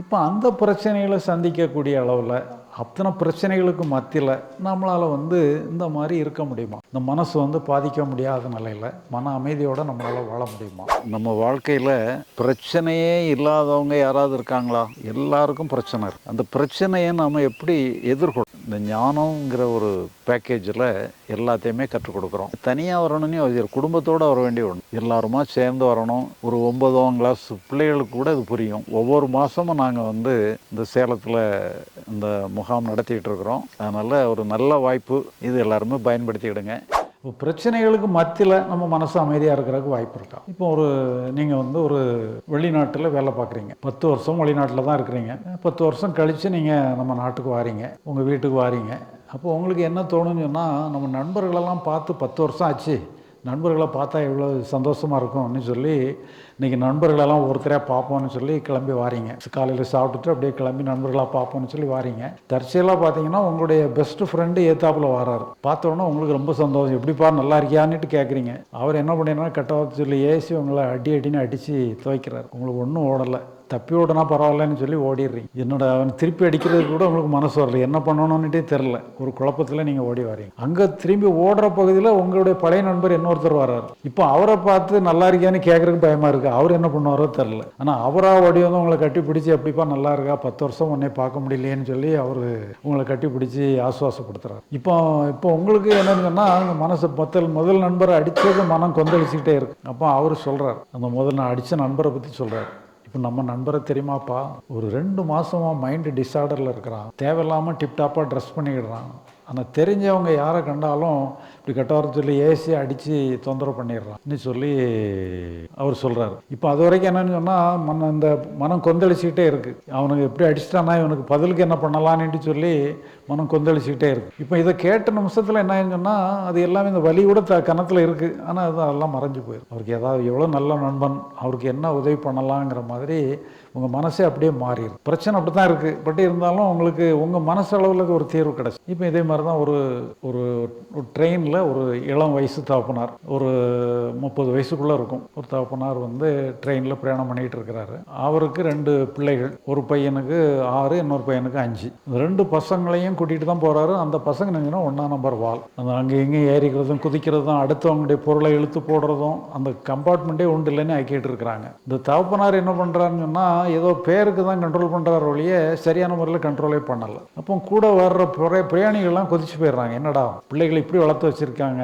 இப்போ அந்த பிரச்சனைகளை சந்திக்கக்கூடிய அளவில் அத்தனை பிரச்சனைகளுக்கு மத்தியில் நம்மளால் வந்து இந்த மாதிரி இருக்க முடியுமா? இந்த மனசு வந்து பாதிக்க முடியாத நிலையில் மன அமைதியோடு நம்மளால் வாழ முடியுமா? நம்ம வாழ்க்கையில் பிரச்சனையே இல்லாதவங்க யாராவது இருக்காங்களா? எல்லாருக்கும் பிரச்சனை இருக்குது அந்த பிரச்சனையை நம்ம எப்படி எதிர்கொள்ள இந்த ஞானங்கிற ஒரு பேக்கேஜில் எல்லாத்தையுமே கற்றுக் கொடுக்குறோம். தனியாக வரணும்னு ஒரு குடும்பத்தோடு வர வேண்டிய ஒன்று எல்லாருமா சேர்ந்து வரணும். ஒரு ஒன்பதாம் கிளாஸ் பிள்ளைகளுக்கு கூட இது புரியும். ஒவ்வொரு மாதமும் நாங்கள் வந்து இந்த சேலத்தில் இந்த முகாம் நடத்திட்டு இருக்கிறோம். அதனால் ஒரு நல்ல வாய்ப்பு. இது எல்லாருமே பயன்படுத்திக்கிடுங்க. இப்போ பிரச்சனைகளுக்கு மத்தியில் நம்ம மனசு அமைதியாக இருக்கிறதுக்கு வாய்ப்பு இருக்கா? இப்போ ஒரு நீங்கள் வந்து ஒரு வெளிநாட்டில் வேலை பார்க்குறீங்க. பத்து வருஷம் வெளிநாட்டில் தான் இருக்கிறீங்க. பத்து வருஷம் கழித்து நீங்கள் நம்ம நாட்டுக்கு வாரீங்க. உங்கள் வீட்டுக்கு வாரீங்க. அப்போ உங்களுக்கு என்ன தோணுன்னு சொன்னால் நம்ம நண்பர்களெல்லாம் பார்த்து பத்து வருஷம் ஆச்சு. நண்பர்களை பார்த்தா எவ்வளோ சந்தோஷமாக இருக்கும்னு சொல்லி இன்றைக்கி நண்பர்களெல்லாம் ஒருத்தரையாக பார்ப்போம்னு சொல்லி கிளம்பி வாரீங்க. காலையில் சாப்பிட்டுட்டு அப்படியே கிளம்பி நண்பர்களாக பார்ப்போம்னு சொல்லி வாரீங்க. தற்செயலாக பார்த்தீங்கன்னா உங்களுடைய பெஸ்ட் ஃப்ரெண்டு ஏத்தாப்பில் வராரு. பார்த்தோன்னா உங்களுக்கு ரொம்ப சந்தோஷம். எப்படிப்பா நல்லா இருக்கியான்னுட்டு கேட்குறீங்க அவர் என்ன பண்ணினா கட்டவாத்து சொல்லி ஏசி உங்களை அடி அடின்னு அடித்து துவைக்கிறார். உங்களுக்கு ஒன்றும் ஓடலை. தப்பி ஓடனா பரவாயில்லன்னு சொல்லி ஓடிடுறீங்க. என்னோட அவன் திருப்பி அடிக்கிறதுக்கு கூட உங்களுக்கு மனசு வரல. என்ன பண்ணணும்னுட்டே தெரில ஒரு குழப்பத்தில் நீங்கள் ஓடி வரீங்க. அங்கே திரும்பி ஓடுற பகுதியில் உங்களுடைய பழைய நண்பர் இன்னொருத்தர் வர்றார். இப்போ அவரை பார்த்து நல்லா இருக்கியான்னு கேட்குறதுக்கு பயமாக இருக்குது அவர் என்ன பண்ணுவாரோ தெரில ஆனால் அவராக ஓடி வந்து உங்களை கட்டி பிடிச்சி எப்படிப்பா நல்லா இருக்கா? பத்து வருஷம் உன்னே பார்க்க முடியலையேன்னு சொல்லி அவர் உங்களை கட்டி பிடிச்சி ஆசுவாசப்படுத்துறாரு. இப்போ இப்போ உங்களுக்கு என்னன்னு சொன்னால் மனசு முதல் முதல் நண்பரை அடித்தது மனம் கொந்தளிச்சுக்கிட்டே இருக்கு. அப்போ அவர் சொல்கிறார் அந்த முதல் நான் அடித்த நண்பரை பற்றி சொல்கிறார் இப்போ நம்ம நண்பரை தெரியுமாப்பா? ஒரு ரெண்டு மாதமாக மைண்டு டிஸார்டரில் இருக்கிறான். தேவையில்லாமல் டிப்டாப்பாக ட்ரெஸ் பண்ணிக்கிடுறான். ஆனால் தெரிஞ்சவங்க யாரை கண்டாலும் இப்படி கட்டார சொல்லி ஏசி அடித்து தொந்தரவு பண்ணிடுறான்னு சொல்லி அவர் சொல்கிறாரு இப்போ அது வரைக்கும் என்னன்னு சொன்னால் மன இந்த மனம் கொந்தளிச்சுக்கிட்டே இருக்குது அவனுக்கு எப்படி அடிச்சிட்டானா இவனுக்கு பதிலுக்கு என்ன பண்ணலான்னுட்டு சொல்லி மனம் கொந்தளிச்சுக்கிட்டே இருக்குது இப்போ இதை கேட்ட நிமிஷத்தில் என்ன சொன்னால் அது எல்லாமே இந்த வலி கூட த கணத்தில் இருக்குது ஆனால் அது அதெல்லாம் மறைஞ்சு போயிடும் அவருக்கு ஏதாவது எவ்வளோ நல்ல நண்பன் அவருக்கு என்ன உதவி பண்ணலாங்கிற மாதிரி உங்கள் மனசே அப்படியே மாறிடும் பிரச்சனை அப்படி தான் இருக்குது பட் இருந்தாலும் உங்களுக்கு உங்கள் மனசளவில் ஒரு தீர்வு கிடச்சி. இப்போ இதே மாதிரி தான் ஒரு ஒரு ட்ரெயினில் ஒரு இளம் வயசு தகப்பனார் ஒரு முப்பது வயசுக்குள்ளே இருக்கும். ஒரு தகப்பனார் வந்து ட்ரெயினில் பிரயாணம் பண்ணிகிட்டு இருக்கிறாரு. அவருக்கு ரெண்டு பிள்ளைகள். ஒரு பையனுக்கு ஆறு இன்னொரு பையனுக்கு அஞ்சு. இந்த ரெண்டு பசங்களையும் கூட்டிகிட்டு தான் போகிறாரு அந்த பசங்க நினைச்சுன்னா ஒன்றா நம்பர் வால் அந்த அங்கே இங்கேயும் ஏறிக்கிறதும் குதிக்கிறதும் அடுத்தவங்களுடைய பொருளை இழுத்து போடுறதும் அந்த கம்பார்ட்மெண்ட்டே உண்டு இல்லைன்னு ஆக்கிட்டு இருக்கிறாங்க. இந்த தகப்பனார் என்ன பண்ணுறாருன்னு சொன்னால் ஏதோ பேருக்கு தான் கண்ட்ரோல் பண்ணுறாரு ஒழிய சரியான முறையில் கண்ட்ரோலே பண்ணலை. அப்போ கூட வர்ற பிற பிரயாணிகள்லாம் கொதிச்சு போயிடுறாங்க. என்னடா பிள்ளைகளை இப்படி வளர்த்து வச்சுருக்காங்க.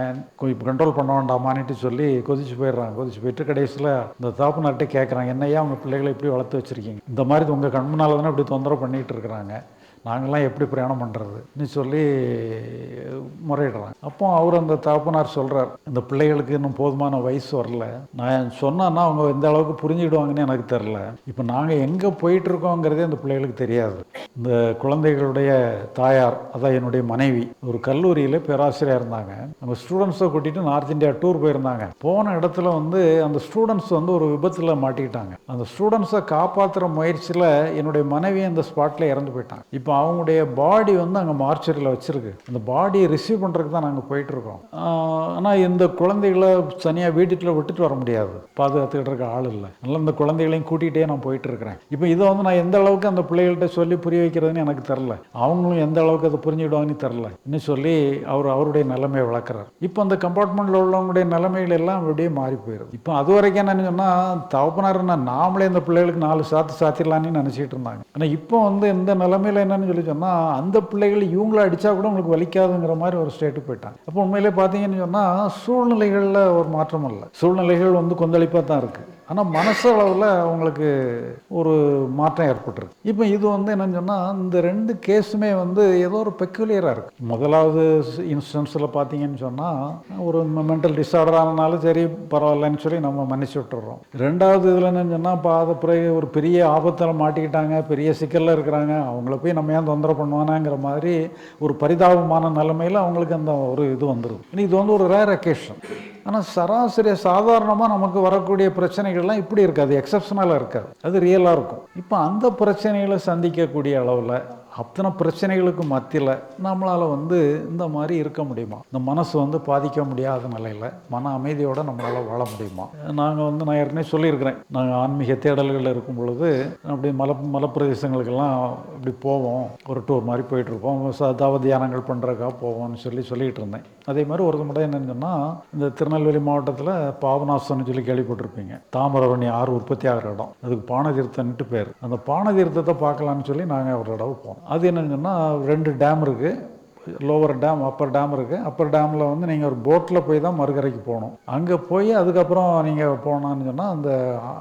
இப்போ கண்ட்ரோல் பண்ண வேண்டாமான்னுட்டு சொல்லி கொதிச்சு போயிடுறாங்க. கொதிச்சு போயிட்டு கடைசியில் இந்த தாப்புனார்கிட்ட கேட்குறாங்க என்னையா உங்கள் பிள்ளைகளை இப்படி வளர்த்து வச்சுருக்கீங்க? இந்த மாதிரி உங்கள் கண் முன்னால் தானே இப்படி தொந்தரவு பண்ணிகிட்டு இருக்கிறாங்க. நாங்கள்லாம் எப்படி பிரயாணம் பண்ணுறதுன்னு சொல்லி முறையிடுறாங்க. அப்போ அவர் அந்த தகப்பனார் சொல்கிறார் இந்த பிள்ளைகளுக்கு இன்னும் போதுமான வயசு வரல. நான் சொன்னேன்னா அவங்க எந்த அளவுக்கு புரிஞ்சுக்கிடுவாங்கன்னு எனக்கு தெரில இப்போ நாங்கள் எங்கே போயிட்டுருக்கோங்கிறதே அந்த பிள்ளைகளுக்கு தெரியாது. இந்த குழந்தைகளுடைய தாயார் அதான் என்னுடைய மனைவி ஒரு கல்லூரியில் பேராசிரியர் இருந்தாங்க. அவங்க ஸ்டூடெண்ட்ஸை கூட்டிகிட்டு நார்த் இந்தியா டூர் போயிருந்தாங்க. போன இடத்துல வந்து அந்த ஸ்டூடெண்ட்ஸ் வந்து ஒரு விபத்தில் மாட்டிக்கிட்டாங்க. அந்த ஸ்டூடெண்ட்ஸை காப்பாற்றுற முயற்சியில் என்னுடைய மனைவி அந்த ஸ்பாட்டில் இறந்து போயிட்டாங்க. இப்போ அவங்களுடைய பாடி வந்து அங்கே மார்ச்சரியில் வச்சுருக்கு. அந்த பாடியை ரிசீவ் பண்ணுறதுக்கு தான் நாங்கள் போயிட்டுருக்கோம். ஆனால் இந்த குழந்தைகளை தனியாக வீட்டுக்குள்ளே விட்டுட்டு வர முடியாது. பாதுகாத்துக்கிட்டு இருக்க ஆள் இல்லை. அதனால் இந்த குழந்தைகளையும் கூட்டிகிட்டே நான் போயிட்டுருக்கிறேன். இப்போ இதை வந்து நான் எந்த அளவுக்கு அந்த பிள்ளைகள்கிட்ட சொல்லி புரிய வைக்கிறதுன்னு எனக்கு தெரில. அவங்களும் எந்த அளவுக்கு அதை புரிஞ்சுக்கிடுவாங்கன்னு தெரில. இன்னும் சொல்லி அவர் அவருடைய நிலைமையை வளர்க்குறாரு இப்போ அந்த கம்பார்ட்மெண்ட்டில் உள்ளவங்களுடைய நிலைமைகள் எல்லாம் அப்படியே மாறி போயிடுது. இப்போ அது வரைக்கும் என்னன்னு சொன்னால் தகப்பனார் நான் நாமளே இந்த பிள்ளைகளுக்கு நாலு சாத்து சாத்திடலான்னு நினச்சிட்டு இருந்தாங்க. ஆனால் இப்போ வந்து இந்த நிலைமையில் என்னென்னு சொல்லி சொன்னால் அந்த பிள்ளைகள் இவங்கள அடித்தா கூட உங்களுக்கு வலிக்காதுங்கிற மாதிரி ஒரு ஸ்டேட்டுக்கு போயிட்டாங்க. அப்போ உண்மையிலே பார்த்தீங்கன்னு சொன்னால் சூழ்நிலைகளில் ஒரு மாற்றம் இல்லை சூழ்நிலைகள் வந்து கொந்தளிப்பாக தான் இருக்குது ஆனால் மனசளவில் அவங்களுக்கு ஒரு மாற்றம் ஏற்பட்டிருக்கு. இப்போ இது வந்து என்னன்னு சொன்னால் இந்த ரெண்டு கேஸுமே வந்து ஏதோ ஒரு பெக்குலியராக இருக்குது முதலாவது இன்ஸ்டன்ஸில் பார்த்தீங்கன்னு சொன்னால் ஒரு மென்டல் டிஸார்டர் ஆனாலும் சரி பரவாயில்லன்னு சொல்லி நம்ம மன்னிச்சு விட்டுறோம். ரெண்டாவது இதில் என்னன்னு சொன்னால் இப்போ அதை பிறகு ஒரு பெரிய ஆபத்தில் மாட்டிக்கிட்டாங்க பெரிய சிக்கலில் இருக்கிறாங்க அவங்கள போய் நம்ம ஏன் தொந்தரவு பண்ணுவானாங்கிற மாதிரி ஒரு பரிதாபமான நிலைமையில் அவங்களுக்கு அந்த ஒரு இது வந்துடும் இது வந்து ஒரு ரேர் அக்கேஷன் ஆனால் சராசரி சாதாரணமாக நமக்கு வரக்கூடிய பிரச்சனைகள்லாம் இப்படி இருக்காது. எக்ஸப்ஷனலாக இருக்காது. அது ரியலாக இருக்கும். இப்போ அந்த பிரச்சனைகளை சந்திக்கக்கூடிய அளவில் அத்தனை பிரச்சனைகளுக்கு மத்தியில் நம்மளால் வந்து இந்த மாதிரி இருக்க முடியுமா? இந்த மனசு வந்து பாதிக்க முடியாத நிலையில் மன அமைதியோடு நம்மளால் வாழ முடியுமா? நாங்கள் வந்து நான் ஏற்கனவே சொல்லியிருக்கிறேன். நாங்கள் ஆன்மீக தேடல்களில் இருக்கும் பொழுது அப்படி மலை மலைப்பிரதேசங்களுக்கெல்லாம் இப்படி போவோம். ஒரு டூர் மாதிரி போயிட்டுருப்போம். தவ தியானங்கள் பண்ணுறக்கா போவோம்னு சொல்லி சொல்லிகிட்டு இருந்தேன். அதே மாதிரி ஒரு முறை என்னன்னு சொன்னால் இந்த திருநெல்வேலி மாவட்டத்தில் பாபநாசம்னு சொல்லி கேள்விப்பட்டிருப்பீங்க. தாமிரபரணி ஆறு உற்பத்தி ஆகிற இடம். அதுக்கு பானதீர்த்தன்ட்டு பேர். அந்த பானதீர்த்தத்தை பார்க்கலான்னு சொல்லி நாங்கள் ஒரு தடவை போனோம். அது என்னங்கன்னா ரெண்டு டேம் இருக்குது லோவர் டேம் அப்பர் டேம் இருக்குது அப்பர் டேமில் வந்து நீங்கள் ஒரு போட்டில் போய் தான் மறுகரைக்கு போகணும். அங்கே போய் அதுக்கப்புறம் நீங்கள் போனான்னு சொன்னால் அந்த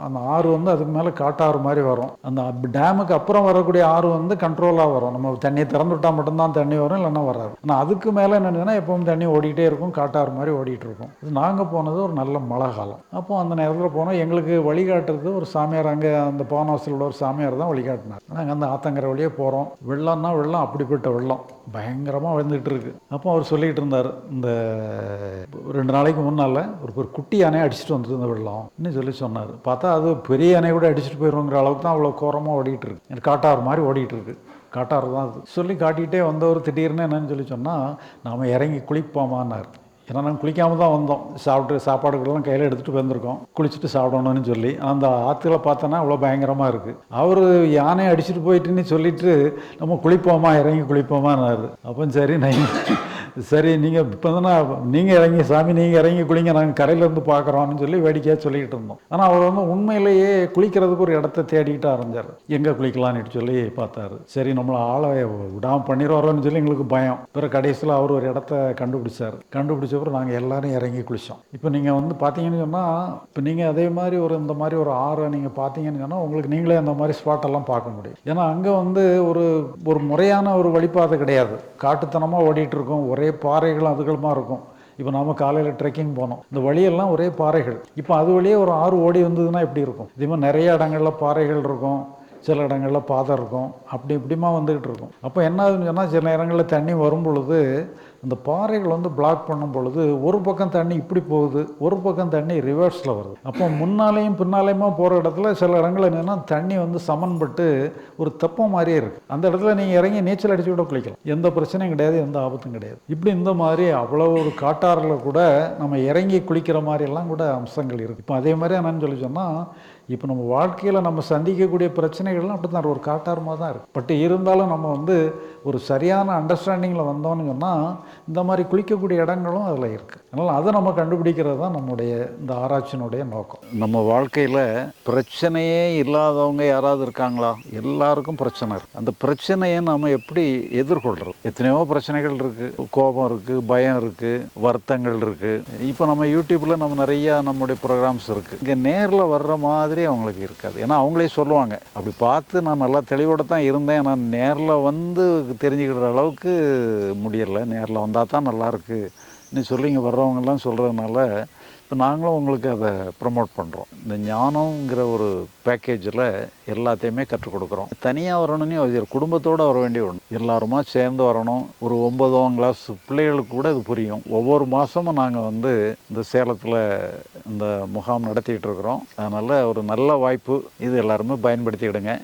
அந்த ஆறு வந்து அதுக்கு மேலே காட்டாறு மாதிரி வரும். அந்த டேமுக்கு அப்புறம் வரக்கூடிய ஆறு வந்து கண்ட்ரோலாக வரும். நம்ம தண்ணியை திறந்து விட்டால் மட்டும்தான் தண்ணி வரும் இல்லைன்னா வராது. ஆனால் அதுக்கு மேலே என்னென்னா எப்பவும் தண்ணி ஓடிக்கிட்டே இருக்கும் காட்டாறு மாதிரி ஓடிட்டு இருக்கும். இது நாங்கள் போனது ஒரு நல்ல மழை காலம். அப்போ அந்த நேரத்தில் போனோம். எங்களுக்கு வழிகாட்டுறது ஒரு சாமியார் அங்கே அந்த பானவாசல் உள்ள ஒரு சாமியார் தான் வழிகாட்டினார் நாங்கள் அந்த ஆத்தங்கரை வழியே போகிறோம் வெள்ளம்னா வெள்ளம் அப்படிப்பட்ட வெள்ளம். பயங்கரமாக வந்துட்டு இருக்கு அப்போ அவர் சொல்லிக்கிட்டு இருந்தார் இந்த ரெண்டு நாளைக்கு முன்னால் ஒரு ஒரு குட்டி யானையை அடிச்சுட்டு வந்துட்டு இந்த வெள்ளம் சொல்லி சொன்னார். பார்த்தா அது பெரிய யானையை கூட அடிச்சுட்டு போயிடுங்கிற அளவுக்கு தான் அவ்வளோ கோரமாக ஓடிட்டு இருக்கு காட்டாறு மாதிரி ஓடிட்டு இருக்கு காட்டாறு தான் அது. சொல்லி காட்டிகிட்டே வந்தவர் திடீர்னு என்னன்னு சொல்லி சொன்னால் நாம் இறங்கி குளிப்போமான்னார். ஏன்னா நாங்கள் குளிக்காமல் தான் வந்தோம். சாப்பிட்டு சாப்பாடுகளெல்லாம் கையில் எடுத்துகிட்டு வந்திருக்கோம். குளிச்சுட்டு சாப்பிடணும்னு சொல்லி. அந்த ஆற்றுல பார்த்தோன்னா அவ்வளோ பயங்கரமாக இருக்குது அவர் யானையை அடிச்சுட்டு போயிட்டுன்னு சொல்லிட்டு நம்ம குளிப்போமா இறங்கி குளிப்போமான்னாரு. அப்போ சரி நான் சரி நீங்கள் இப்போ தானே நீங்கள் இறங்கி சாமி நீங்கள் இறங்கி குளிங்க நாங்கள் கரையிலேருந்து பார்க்குறோம்னு சொல்லி வேடிக்கையாக சொல்லிக்கிட்டு இருந்தோம். ஆனால் அவர் வந்து உண்மையிலேயே குளிக்கிறதுக்கு ஒரு இடத்த தேடிக்கிட்டு ஆரம்பிச்சார் எங்கே குளிக்கலான்னு சொல்லி பார்த்தாரு. சரி நம்மளை ஆளை விடாமல் பண்ணிடுவாரோன்னு சொல்லி எங்களுக்கு பயம். பிறகு கடைசியில் அவர் ஒரு இடத்த கண்டுபிடிச்சார். கண்டுபிடிச்சப்பறம் நாங்கள் எல்லாரும் இறங்கி குளித்தோம் இப்போ நீங்கள் வந்து பார்த்தீங்கன்னு சொன்னால் இப்போ நீங்கள் அதே மாதிரி ஒரு இந்த மாதிரி ஒரு ஆறை நீங்கள் பார்த்தீங்கன்னு சொன்னால் உங்களுக்கு நீங்களே அந்த மாதிரி ஸ்பாட்டெல்லாம் பார்க்க முடியும். ஏன்னா அங்கே வந்து ஒரு ஒரு முறையான ஒரு வழிபாதை கிடையாது. காட்டுத்தனமாக ஓடிட்டு இருக்கும். ஒரே பாறைகளும் அதுகளுமாக இருக்கும். இப்போ நாம் காலையில் ட்ரெக்கிங் போனோம். இந்த வழியெல்லாம் ஒரே பாறைகள். இப்போ அது வழியே ஒரு ஆறு ஓடி வந்ததுன்னா எப்படி இருக்கும்? இதே மாதிரி நிறைய இடங்களில் பாறைகள் இருக்கும். சில இடங்களில் பாதை இருக்கும். அப்படி இப்படிமா வந்துக்கிட்டு இருக்கும். அப்போ என்ன ஆகுதுன்னு சொன்னால் சில நேரங்களில் தண்ணி வரும் பொழுது அந்த பாறைகள் வந்து பிளாக் பண்ணும் பொழுது ஒரு பக்கம் தண்ணி இப்படி போகுது ஒரு பக்கம் தண்ணி ரிவர்ஸில் வருது. அப்போ முன்னாலேயும் பின்னாலேயுமா போகிற இடத்துல சில இடங்கள் என்னென்னா தண்ணி வந்து சமன்பட்டு ஒரு தெப்பம் மாதிரியே இருக்குது அந்த இடத்துல நீங்கள் இறங்கி நீச்சல் அடிச்சு கூட குளிக்கலாம். எந்த பிரச்சனையும் கிடையாது எந்த ஆபத்தும் கிடையாது. இப்படி இந்த மாதிரி அவ்வளோ ஒரு காட்டாறில் கூட நம்ம இறங்கி குளிக்கிற மாதிரியெல்லாம் கூட அம்சங்கள் இருக்குது இப்போ அதே மாதிரி என்னன்னு சொல்லி சொன்னால் இப்போ நம்ம வாழ்க்கையில் நம்ம சந்திக்கக்கூடிய பிரச்சனைகள்லாம் அப்படி தான் ஒரு காட்டாரமாக தான் இருக்குது பட் இருந்தாலும் நம்ம வந்து ஒரு சரியான அண்டர்ஸ்டாண்டிங்கில் வந்தோம்னு சொன்னால் இந்த மாதிரி குளிக்கக்கூடிய இடங்களும் அதில் இருக்குது அதனால் அதை நம்ம கண்டுபிடிக்கிறது தான் நம்முடைய இந்த ஆராய்ச்சியினுடைய நோக்கம். நம்ம வாழ்க்கையில் பிரச்சனையே இல்லாதவங்க யாராவது இருக்காங்களா? எல்லாருக்கும் பிரச்சனை இருக்குது அந்த பிரச்சனையை நம்ம எப்படி எதிர்கொள்கிறது எத்தனையோ பிரச்சனைகள் இருக்குது கோபம் இருக்குது பயம் இருக்குது வருத்தங்கள் இருக்குது இப்போ நம்ம யூடியூப்பில் நம்ம நிறையா நம்முடைய ப்ரோக்ராம்ஸ் இருக்குது இங்கே நேரில் வர்ற மாதிரி அவங்களுக்கு இருக்காது. ஏன்னா அவங்களே சொல்லுவாங்க அப்படி பார்த்து நான் நல்லா தெளிவோடு தான் இருந்தேன். நான் நேரில் வந்து தெரிஞ்சுக்கிற அளவுக்கு முடியலை. நேரில் வந்தால் தான் நல்லாயிருக்கு. சொல்லி இங்கே வர்றவங்கெல்லாம் சொல்கிறதுனால இப்போ நாங்களும் உங்களுக்கு அதை ப்ரமோட் பண்ணுறோம் இந்த ஞானங்கிற ஒரு பேக்கேஜில் எல்லாத்தையுமே கற்றுக் கொடுக்குறோம். தனியாக வரணும்னு அவசியம் குடும்பத்தோடு வர வேண்டிய ஒன்று எல்லாருமா சேர்ந்து வரணும். ஒரு ஒம்பதாம் கிளாஸ் பிள்ளைகளுக்கு கூட இது புரியும். ஒவ்வொரு மாதமும் நாங்கள் வந்து இந்த சேலத்தில் இந்த முகாம் நடத்திக்கிட்டு இருக்கிறோம். அதனால் ஒரு நல்ல வாய்ப்பு. இது எல்லாருமே பயன்படுத்திக்கிடுங்க.